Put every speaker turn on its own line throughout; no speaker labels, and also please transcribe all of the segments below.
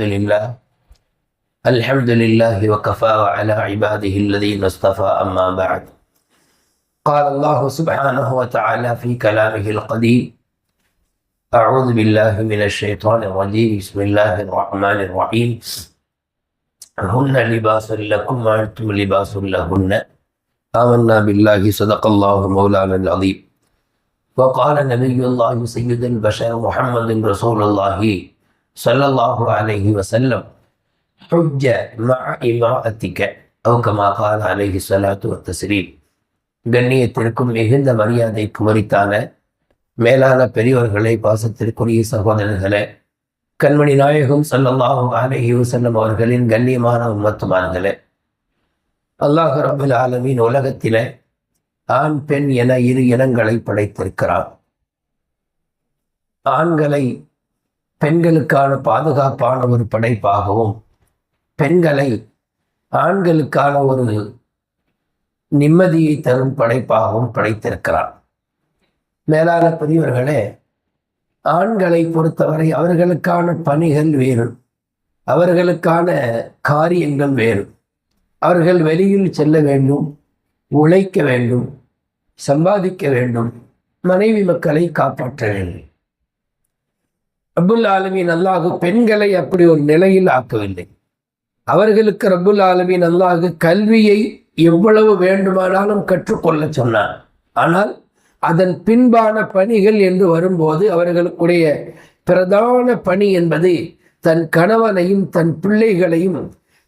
لله. الحمد لله وكفى وعلى عباده الذين اصطفى أما بعد. قال الله سبحانه وتعالى في كلامه القديم أعوذ بالله من الشيطان الرجيم. بسم الله الرحمن الرحيم. هن لباس لكم وأنتم لباس لهن. آمنا بالله صدق الله مولانا العظيم. وقال نبي الله سيد البشر محمد رسول الله صلى الله عليه وسلم حج مع إماءتك أو كما قال عليه الصلاة والتسليم கண்ணியத்திற்கும் மிகுந்த மரியாதைக்கு மறித்தான மேலான பெரியவர்களை பாசத்திற்குரிய சகோதரர்களே கண்மணி நாயகம் சல்லல்லாஹு அலைஹி வஸல்லம் அவர்களின் கண்ணியமான உம்மத்துமார்களே அல்லாஹ் ரபுல் ஆலமீன் உலகத்திலே ஆண் பெண் என இரு இனங்களை படைத்திருக்கிறார் ஆண்களை பெண்களுக்கான பாதுகாப்பான ஒரு படைப்பாகவும் பெண்களை ஆண்களுக்கான ஒரு நிம்மதியை தரும் படைப்பாகவும் படைத்திருக்கிறார். மேலான பெரியவர்களே ஆண்களை பொறுத்தவரை அவர்களுக்கான பணிகள் வேறு அவர்களுக்கான காரியங்கள் வேறு. அவர்கள் வெளியில் செல்ல வேண்டும் உழைக்க வேண்டும் சம்பாதிக்க வேண்டும் மனைவி மக்களை காப்பாற்ற வேண்டும். ரபுல் ஆலமீன் அல்லாஹு பெண்களை அப்படி ஒரு நிலையில் ஆக்கவில்லை. அவர்களுக்கு ரபுல் ஆலமீன் அல்லாஹு கல்வியை எவ்வளவு வேண்டுமானாலும் கற்றுக்கொள்ள சொன்னார். ஆனால் அதன் பின்பான பணிகள் என்று வரும்போது அவர்களுக்குடைய பிரதான பணி என்பது தன் கணவனையும் தன் பிள்ளைகளையும்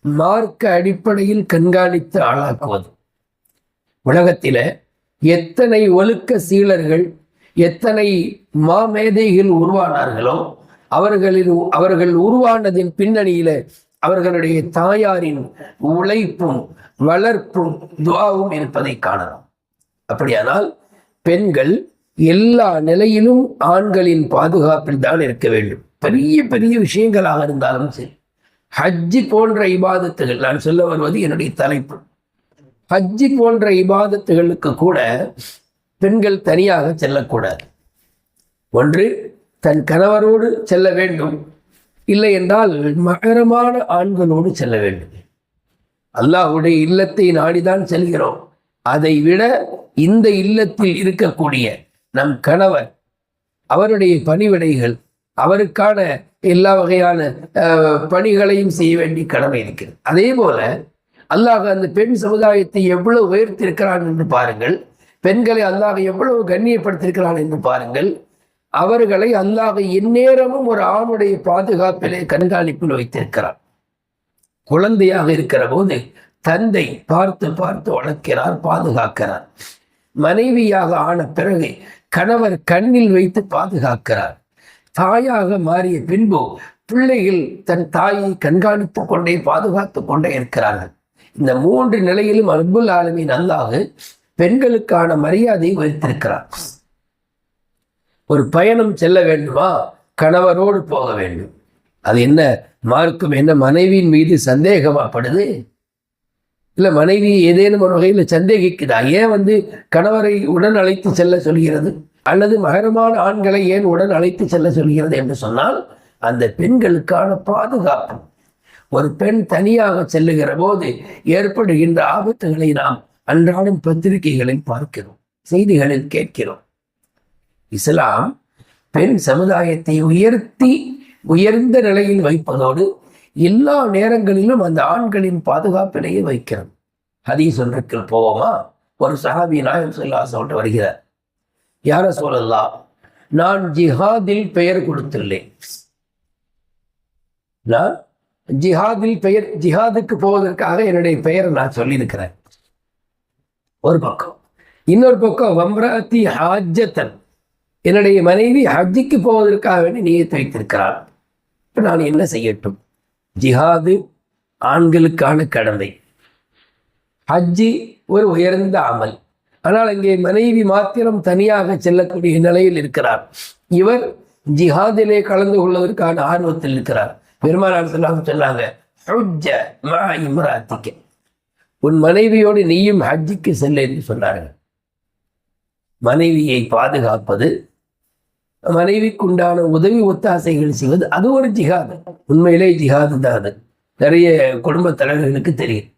மார்க்க அடிப்படையில் கண்காணித்து ஆளாக்குவது. உலகத்தில் எத்தனை ஒழுக்க சீலர்கள் எத்தனை மாமேதைகள் உருவானார்களோ அவர்களின் அவர்கள் உருவானதின் பின்னணியில அவர்களுடைய தாயாரின் உழைப்பும் வளர்ப்பும் துவாவும் இருப்பதை காணலாம். அப்படியானால் பெண்கள் எல்லா நிலையிலும் ஆண்களின் பாதுகாப்பில் தான் இருக்க வேண்டும். பெரிய பெரிய விஷயங்களாக இருந்தாலும் சரி. ஹஜ்ஜி போன்ற இபாதத்துகள் நான் சொல்ல வருவது என்னுடைய தலைப்பு. ஹஜ்ஜி போன்ற இபாதத்துகளுக்கு கூட பெண்கள் தனியாக செல்லக்கூடாது. ஒன்று தன் கணவரோடு செல்ல வேண்டும். இல்லை என்றால் மகரமான ஆண்களோடு செல்ல வேண்டும். அல்லாஹுடைய இல்லத்தை நாடிதான் செல்கிறோம். அதை விட இந்த இல்லத்தில் இருக்கக்கூடிய நம் கணவர் அவருடைய பணிவிடைகள் அவருக்கான எல்லா வகையான பணிகளையும் செய்ய வேண்டிய கடமை இருக்கிறது. அதே போல அல்லாஹ் அந்த பெண் சமுதாயத்தை எவ்வளவு உயர்த்திருக்கிறான் என்று பாருங்கள். பெண்களை அல்லாஹ் எவ்வளவு கண்ணியப்படுத்திருக்கிறான் என்று பாருங்கள். அவர்களை அல்லாஹ் எந்நேரமும் ஒரு ஆணுடைய பாதுகாப்பிலே கண்காணிப்பில் வைத்திருக்கிறார். குழந்தையாக இருக்கிற போது தந்தை பார்த்து பார்த்து வளர்க்கிறார் பாதுகாக்கிறார். மனைவியாக ஆன பிறகு கணவர் கண்ணில் வைத்து பாதுகாக்கிறார். தாயாக மாறிய பின்பு பிள்ளைகள் தன் தாயை கண்காணித்துக் கொண்டே பாதுகாத்து கொண்டே இருக்கிறார்கள். இந்த மூன்று நிலையிலும் அன்புல் ஆலமின் அல்லாஹ் பெண்களுக்கான மரியாதையை வைத்திருக்கிறார். ஒரு பயணம் செல்ல வேண்டுமா? கணவரோடு போக வேண்டும். அது என்ன? மார்க்கும் என்ன மனைவியின் மீது சந்தேகமாப்படுது? இல்லை மனைவி ஏதேனும் ஒரு வகையில் சந்தேகிக்குதா? ஏன் வந்து கணவரை உடன் அழைத்து செல்ல சொல்கிறது? அல்லது மகரமான ஆண்களை ஏன் உடன் அழைத்து செல்ல சொல்கிறது என்று சொன்னால் அந்த பெண்களுக்கான பாதுகாப்பு. ஒரு பெண் தனியாக செல்லுகிற போது ஏற்படுகின்ற ஆபத்துகளை நாம் அன்றாடம் பத்திரிகைகளில் பார்க்கிறோம் செய்திகளில் கேட்கிறோம். இஸ்லாம் பெண் சமுதாயத்தை உயர்த்தி உயர்ந்த நிலையில் வைப்பதோடு எல்லா நேரங்களிலும் அந்த ஆண்களின் பாதுகாப்பிலேயே வைக்கிறது. ஹதீஸ் ஒன்றுக்கு போவோமா? ஒரு சஹாபி நாயம் சொல்லா சொல்லிட்டு வருகிறார். யார சொல்லலாம் நான் ஜிஹாதில் பெயர் கொடுத்துள்ளேன். நான் ஜிஹாதில் பெயர் ஜிஹாதுக்கு போவதற்காக என்னுடைய பெயரை நான் சொல்லியிருக்கிறேன். ஒரு பக்கம். இன்னொரு பக்கம் வம்ராத்தி ஹாஜத்தன். என்னுடைய மனைவி ஹஜ்ஜிக்கு போவதற்காக வேண்டி நியத்து வைத்திருக்கிறார் இப்போ நான் என்ன செய்யட்டும்? ஜிஹாது ஆண்களுக்கான கடமை. ஹஜ்ஜி ஒரு உயர்ந்த அமல். ஆனால் அங்கே மனைவி மாத்திரம் தனியாக செல்லக்கூடிய நிலையில் இருக்கிறார். இவர் ஜிஹாதிலே கலந்து கொள்வதற்கான ஆர்வத்தில் இருக்கிறார். பெருமானார் சொல்லாம சொன்னாங்க உன் மனைவியோடு நீயும் ஹஜ்ஜிக்கு செல்ல என்று சொன்னார்கள். மனைவியை பாதுகாப்பது மனைவிக்குண்டான உதவி ஒத்தாசைகள் செய்வது அது ஒரு ஜிகாது உண்மையிலே ஜிகாது தான் அது. நிறைய குடும்ப தலைவர்களுக்கு தெரியும்.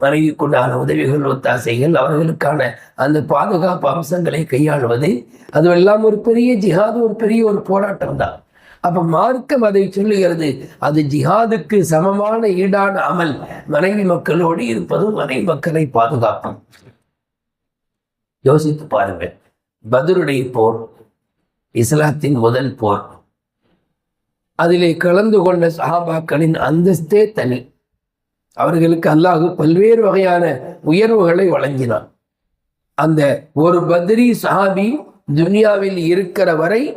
மனைவிக்குண்டான உதவிகள் ஒத்தாசைகள் அவர்களுக்கான அந்த பாதுகாப்பு அம்சங்களை கையாளுவது அதுவெல்லாம் ஒரு பெரிய ஜிஹாது ஒரு பெரிய ஒரு போராட்டம் தான். அப்ப மார்க்கம் அதை சொல்லுகிறது அது ஜிஹாதுக்கு சமமான ஈடான அமல். மனைவி மக்களோடு இருப்பதும் மனைவி மக்களை பாதுகாப்பும் யோசித்து பாருங்கள். பதருடைய போர் இஸ்லாத்தின் முதல் போர். அதிலே கலந்து கொண்ட சஹாபாக்களின் அந்தஸ்தே தனி. அவர்களுக்கு அல்லாஹு பல்வேறு வகையான உயர்வுகளை வழங்கினான். அந்த ஒரு பத்ரி சஹாபி துனியாவில் இருக்கிற வரை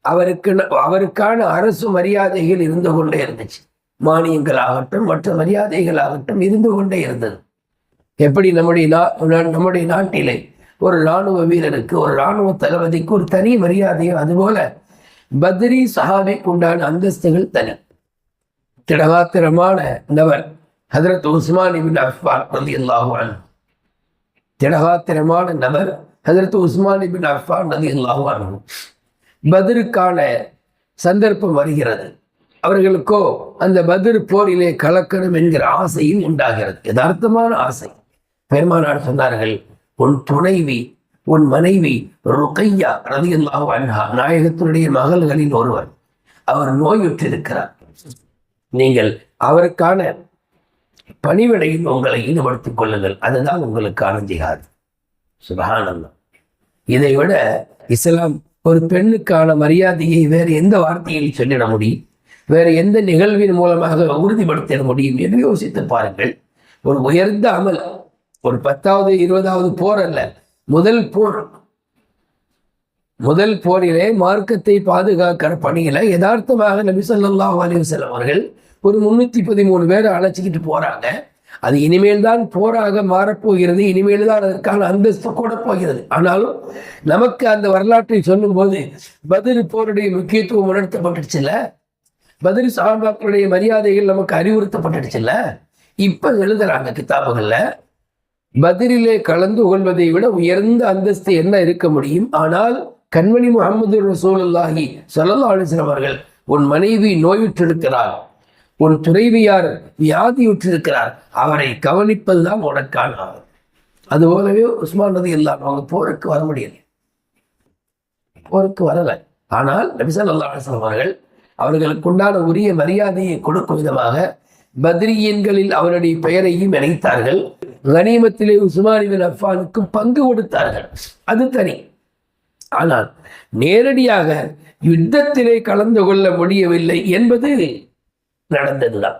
அவருக்கு அவருக்கான அரசு மரியாதைகள் இருந்து கொண்டே இருந்துச்சு. மானியங்கள் ஆகட்டும் மற்ற மரியாதைகள் ஆகட்டும் இருந்து கொண்டே இருந்தது. எப்படி நம்முடைய நம்முடைய நாட்டிலே ஒரு இராணுவ வீரருக்கு ஒரு இராணுவ தளபதிக்கு ஒரு தனி மரியாதையும் அதுபோல பத்ரி சஹாபிக்கு உண்டான அந்தஸ்துகள் தனி. திடகாத்திரமான நபர் ஹதரத் உஸ்மான் இபின் அஃபான் ரதி அல்லாஹுவான் திடகாத்திரமான நபர் ஹதரத் உஸ்மான் இபின் அஃபான் நதி அல்லாஹுவான் பதிருக்கான சந்தர்ப்பம் வருகிறது. அவர்களுக்கோ அந்த பதில் போரிலே கலக்கணும் என்கிற ஆசையும் உண்டாகிறது. யதார்த்தமான ஆசை. பெருமானார் சொன்னார்கள் உன் துணைவி உன் மனைவி ருக்கையா ரதி அன்ஹா நாயகத்தினுடைய மகள்களில் ஒருவர். அவர் நோயுற்றிருக்கிறார். நீங்கள் அவருக்கான பணிவிடையில் உங்களை ஈடுபடுத்திக் கொள்ளுங்கள். அதுதான் உங்களுக்கான ஜிஹாத். சுபகானந்தம் இதை விட இஸ்லாம் ஒரு பெண்ணுக்கான மரியாதையை வேறு எந்த வார்த்தையில் சொல்லிட முடியும்? வேறு எந்த நிகழ்வின் மூலமாக உறுதிப்படுத்திட முடியும்? என்று யோசித்து பாருங்கள். ஒரு உயர்ந்த அமல் ஒரு பத்தாவது இருபதாவது போர் அல்ல. முதல் போர் முதல் போரிலே மார்க்கத்தை பாதுகாக்கிற பணியில யதார்த்தமாக நபி சொல்லாஹ் அலிவசல் அவர்கள் ஒரு முன்னூத்தி பதிமூணு பேரை அழைச்சிக்கிட்டு போறாங்க. அது இனிமேல் தான் போராக மாறப்போகிறது இனிமேல் தான் அதற்கான அந்தஸ்து கூட போகிறது ஆனாலும் நமக்கு அந்த வரலாற்றை சொல்லும் போது பதில் போருடைய முக்கியத்துவம் உணர்த்தப்பட்டுச்சுல்ல பதில் சாபாக்களுடைய மரியாதைகள் நமக்கு அறிவுறுத்தப்பட்டுச்சுல்ல இப்ப எழுதுறாங்க கிதாபுகள்ல பதிலிலே கலந்து கொள்வதை விட உயர்ந்த அந்தஸ்து என்ன இருக்க முடியும்? ஆனால் கண்மணி முகமது ரசூலுல்லாஹி சல்லா அலிஸ்லாம் அவர்கள் உன் மனைவி நோயுற்றிருக்கிறார். உன் துறைவியார் வியாதியுற்றிருக்கிறார் அவரை கவனிப்பதுதான் உனக்கான அது போலவே உஸ்மான் நதி இல்லாமல் அவங்க போருக்கு வர முடியல. போருக்கு வரலை. ஆனால் நபிசல் அல்லா அவர்கள் அவர்களுக்கு உண்டான உரிய மரியாதையை கொடுக்கும் விதமாக பத்ரியன்களில் அவருடைய பெயரையும் இணைத்தார்கள். கனிமத்திலே உஸ்மானிபின் அஃபானுக்கும் பங்கு கொடுத்தார்கள். அது தனி. ஆனால் நேரடியாக யுத்தத்திலே கலந்து கொள்ள முடியவில்லை என்பது நடந்ததுதான்.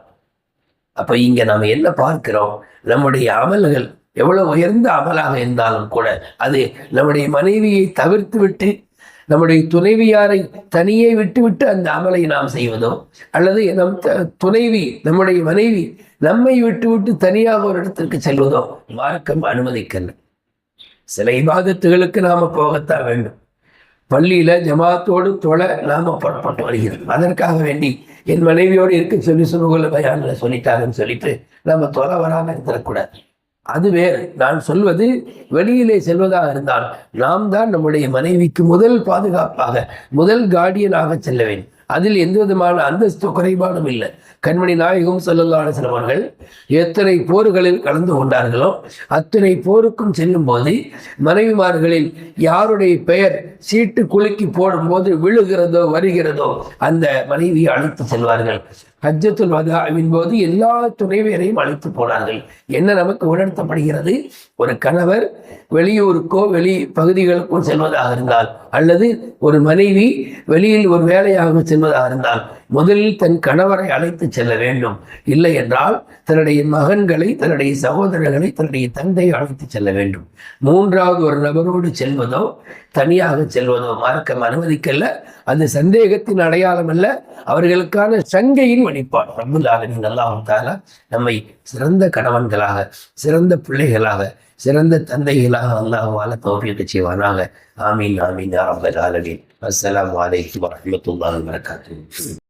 அப்ப இங்க நாம் என்ன பார்க்கிறோம்? நம்முடைய அமல்கள் எவ்வளவு உயர்ந்த அமலாக இருந்தாலும் கூட அது நம்முடைய மனைவியை தவிர்த்து விட்டு நம்முடைய துணைவியாரை தனியே விட்டுவிட்டு அந்த அமலை நாம் செய்வதோ அல்லது நம் துணைவி நம்முடைய மனைவி நம்மை விட்டு விட்டு தனியாக ஒரு இடத்திற்கு செல்வதோ மார்க்கம் அனுமதிக்கல சில இபாதத்துகளுக்கு நாம போகத்தான் வேண்டும். பள்ளியில ஜமாத்தோடு தொலை நாம புறப்பட்டு வருகிறோம். அதற்காக வேண்டி என் மனைவியோடு இருக்க சொல்லி சுருகுல பயானில் சொல்லிட்டாங்கன்னு சொல்லிட்டு நம்ம தொலை வராமல் இருந்துடக்கூடாது. அது வேறு. நான் சொல்வது வெளியிலே செல்வதாக இருந்தால் நாம் தான் நம்முடைய மனைவிக்கு முதல் பாதுகாப்பாக முதல் கார்டியனாக செல்ல வேண்டும். அதில் எந்த விதமான அந்தஸ்து குறைபாடும் இல்லை. கண்மணி நாயகம் சொல்லல்லான அவர்கள் எத்தனை போர்களில் கலந்து கொண்டார்களோ அத்தனை போருக்கும் செல்லும் போது மனைவிமார்களில் யாருடைய பெயர் சீட்டு குலுக்கி போடும்போது விழுகிறதோ வருகிறதோ அந்த மனைவியை அழைத்து செல்வார்கள். ஹஜ்ஜத்துல் வதாவின் போது எல்லா துணைவியரையும் அழைத்து போனார்கள். என்ன நமக்கு உணர்த்தப்படுகிறது? ஒரு கணவர் வெளியூருக்கோ வெளி பகுதிகளுக்கோ செல்வதாக இருந்தால் அல்லது ஒரு மனைவி வெளியில் ஒரு வேலையாக செல்வதாக இருந்தால் முதலில் தன் கணவரை அழைத்து செல்ல வேண்டும். இல்லை என்றால் தன்னுடைய மகன்களை தன்னுடைய சகோதரர்களை தன்னுடைய தந்தையை அழைத்து செல்ல வேண்டும். மூன்றாவது ஒரு நபரோடு செல்வதோ தனியாக செல்வதோ மார்க்கம் அனுமதிக்கல்ல. அந்த சந்தேகத்தின் அடையாளம் அல்ல அவர்களுக்கான சங்கையின் வழிபாடு ரபுல்லாலின் அல்லாஹால நம்மை சிறந்த கணவன்களாக சிறந்த பிள்ளைகளாக சிறந்த தந்தைகளாக அல்லாஹால வாழ செய்வானாக. ஆமீன் ஆமீன் அரபல் ஆலமீன். அஸ்லாம் வலைக்கம் வரமத்துல்லாஹ் வரகாத்து